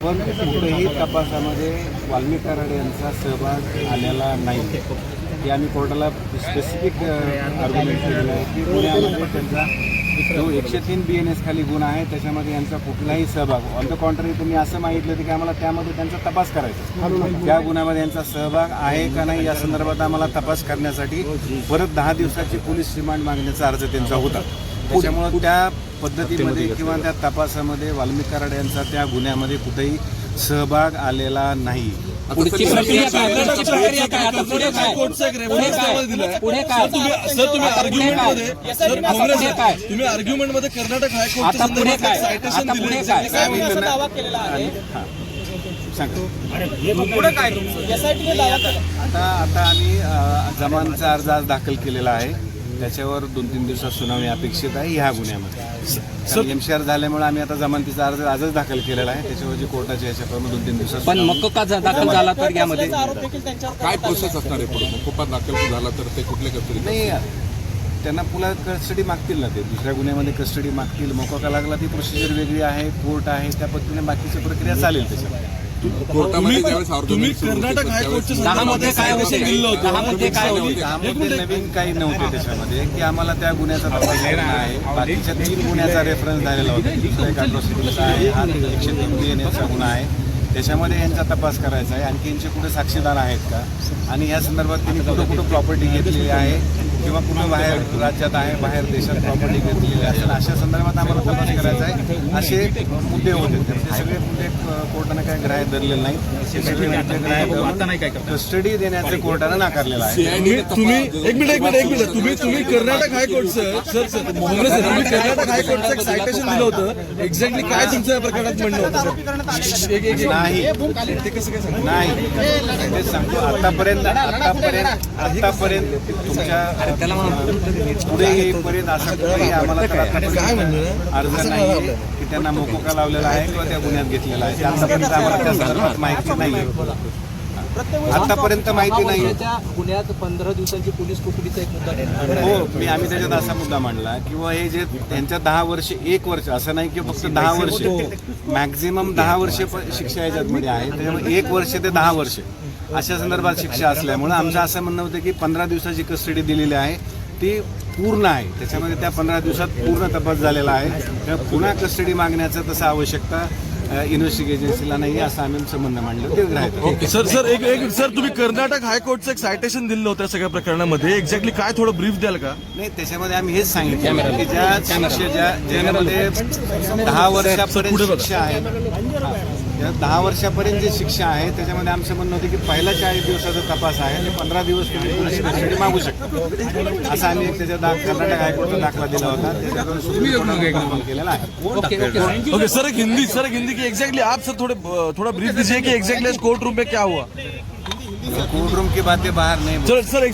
पण कुठेही तपासामध्ये वाल्मिका कराड यांचा सहभाग आलेला नाही. की आम्ही कोर्टाला स्पेसिफिक आर्ग्युमेंट केलेलं आहे. की पुण्यामध्ये त्यांचा जो एकशे तीन बी एन एस खाली गुन्हा आहे त्याच्यामध्ये यांचा कुठलाही सहभाग ऑन द कॉन्ट्री तुम्ही असं मागितलं होतं की आम्हाला त्यामध्ये त्यांचा तपास करायचा त्या गुन्ह्यामध्ये यांचा सहभाग आहे का नाही या संदर्भात आम्हाला तपास करण्यासाठी परत दहा दिवसाची पोलीस रिमांड मागण्याचा अर्ज त्यांचा होता. त्याच्यामुळं त्या पद्धतीमध्ये किंवा त्या तपासामध्ये वाल्मिक कराड यांचा त्या गुन्ह्यामध्ये कुठेही सहभाग आलेला नाही. पुढची प्रक्रिया काय? पुढची प्रक्रिया काय? आता पुढे काय? पुढे काय? पुढे काय? सर तुम्ही आता काय? मध्ये आता सर काँग्रेस पुढे काय? तुम्ही आर्ग्युमेंटमध्ये कर्नाटक हायकोर्ट आता पुढे काय? आता पुढे काय? काय म्हणलं ना? हां. सांगा. आता आता आम्ही जमानचा अर्ज आज दाखल केलेला आहे. त्याच्यावर दोन तीन दिवसात सुनावणी अपेक्षित आहे ह्या गुन्ह्यामध्ये. एमसीआर झाल्यामुळे आम्ही आता जमानतीचा अर्ज आजच दाखल केलेला आहे. त्याच्यावर जी कोर्टाच्या ह्याच्याप्रमाणे दोन तीन दिवसात पण मक्को दाखल झाला तर यामध्ये? काय प्रोसेस असणार आहे पुढे? मोकोपा दाखल झाला तर ते कुठल्या कस्टडी नाही त्यांना पुन्हा कस्टडी मागतील ना ते. दुसऱ्या गुन्ह्यामध्ये कस्टडी मागतील. मोका लागला ती प्रोसिजर वेगळी आहे कोर्ट आहे त्या पद्धतीने बाकीची प्रक्रिया चालेल त्याच्यामध्ये. कोर्टामध्ये ज्यावेळेस तुम्ही कर्नाटक हायकोर्टच्या काय citation दिलं होतं. काय नवीन काही नव्हते त्याच्यामध्ये की आम्हाला त्या गुन्ह्याचा तपास आहे. बाकीच्या तीन गुन्ह्याचा रेफरन्स झालेला होता. दुसरा एक आहे. हा एकशे तीन बी एन एचा गुन्हा आहे. त्याच्यामध्ये यांचा तपास करायचा आहे. आणखी यांचे कुठे साक्षीदार आहेत का? आणि या संदर्भात त्यांनी कुठं कुठं प्रॉपर्टी घेतलेली आहे? किंवा कुठं बाहेर राज्यात आहे बाहेर देशात प्रॉपर्टी घेतलेली असेल अशा संदर्भात आम्हाला तपास करायचा आहे. असे मुद्दे होते. तर ते सगळे मुद्दे कोर्टाने काय ग्राह्य धरलेले नाही ते सगळे मुद्दे ग्राह्य धरून कस्टडी देण्याचं कोर्टानं नाकारलेलं आहे. तुम्ही तुम्ही एक मिनिट एक मिनिट एक मिनिट. तुम्ही तुम्ही कर्नाटक हायकोर्टचं सर. सर तुम्ही कर्नाटक हायकोर्टचं एक सायटेशन दिलं होतं. एक्झॅक्टली काय तुमचं या प्रकरणात म्हणणं होतं नाही ते कसं काय सांगा नाही. ते सांगतो. आतापर्यंत आतापर्यंत आतापर्यंत तुमच्या पुढे येईपर्यंत असं कुठेही आम्हाला? अर्ज नाही की त्यांना मोकोका लावलेला आहे किंवा त्या गुन्ह्यात घेतलेला आहे. आतापर्यंत आम्हाला त्या संदर्भात माहिती नाही आतापर्यंत माहिती नाही गुन्ह्यात पंधरा दिवसांची पोलीस कोठडीचा एक मुद्दा हो मी आम्ही त्याच्यात असा मुद्दा मांडला किंवा हे जे त्यांच्या दहा वर्ष एक वर्ष असं नाही की फक्त दहा वर्ष. मॅक्झिमम दहा वर्ष शिक्षा याच्यामध्ये आहे. त्याच्यामुळे एक वर्ष ते दहा वर्ष. अशा संदर्भात शिक्षा असल्यामुळे आमचं असं म्हणणं होतं की पंधरा दिवसाची कस्टडी दिलेली आहे ती पूर्ण आहे. त्याच्यामध्ये त्या पंधरा दिवसात पूर्ण तपास झालेला आहे. पुन्हा कस्टडी मागण्याचं तसं आवश्यकता इन्व्हेस्टिगेशन एजन्सीला नाही असं आम्ही आमचं म्हणणं मांडलं. ते ग्राह्य सर सर एक एक सर तुम्ही कर्नाटक हायकोर्टचं एक सायटेशन दिलं होतं या सगळ्या प्रकरणामध्ये. एक्झॅक्टली काय थोडं ब्रीफ द्याल का? नाही त्याच्यामध्ये आम्ही हेच सांगितलं की ज्या शिक्षा ज्या ज्यामध्ये दहा वर्षापर्यंत शिक्षा आहे त्या दहा वर्षापर्यंत जी शिक्षा आहे त्याच्यामध्ये आमचं म्हणणं होतं की पहिला चाळीस दिवसाचा तपास आहे ते पंधरा दिवस तुम्ही पोलीस कस्टडी मागू शकता. असा आम्ही त्याच्या दा- कर्नाटक हायकोर्टचा दाखला दिला होता. त्याच्यातून सुप्रीम कोर्टाने कबूल केलेला आहे. Okay sir Hindi sir Hindi की एग्जैक्टली आप सर थोड़े थोड़ा ब्रीफ दीजिए कि एग्जैक्टली कोर्ट रूम में क्या हुआ? कोर्ट रूम की बातें बाहर नहीं सर सर